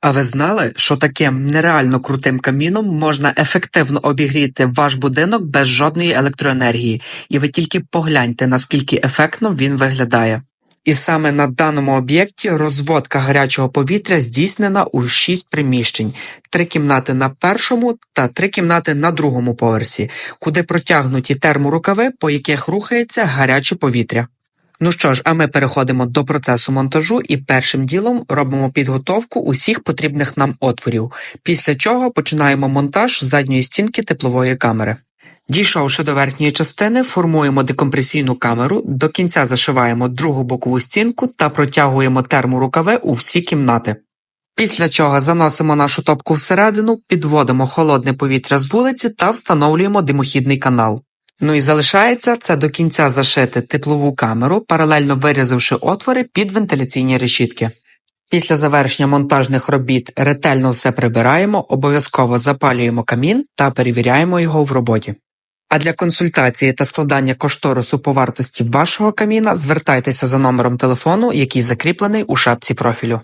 А ви знали, що таким нереально крутим каміном можна ефективно обігріти ваш будинок без жодної електроенергії, і ви тільки погляньте, наскільки ефектно він виглядає. І саме на даному об'єкті розводка гарячого повітря здійснена у 6 приміщень, три кімнати на першому та три кімнати на другому поверсі, куди протягнуті терморукави, по яких рухається гаряче повітря. Ну що ж, а ми переходимо до процесу монтажу і першим ділом робимо підготовку усіх потрібних нам отворів, після чого починаємо монтаж задньої стінки теплової камери. Дійшовши до верхньої частини, формуємо декомпресійну камеру, до кінця зашиваємо другу бокову стінку та протягуємо терморукави у всі кімнати. Після чого заносимо нашу топку всередину, підводимо холодне повітря з вулиці та встановлюємо димохідний канал. Ну і залишається це до кінця зашити теплову камеру, паралельно вирізавши отвори під вентиляційні решітки. Після завершення монтажних робіт ретельно все прибираємо, обов'язково запалюємо камін та перевіряємо його в роботі. А для консультації та складання кошторису по вартості вашого каміна звертайтеся за номером телефону, який закріплений у шапці профілю.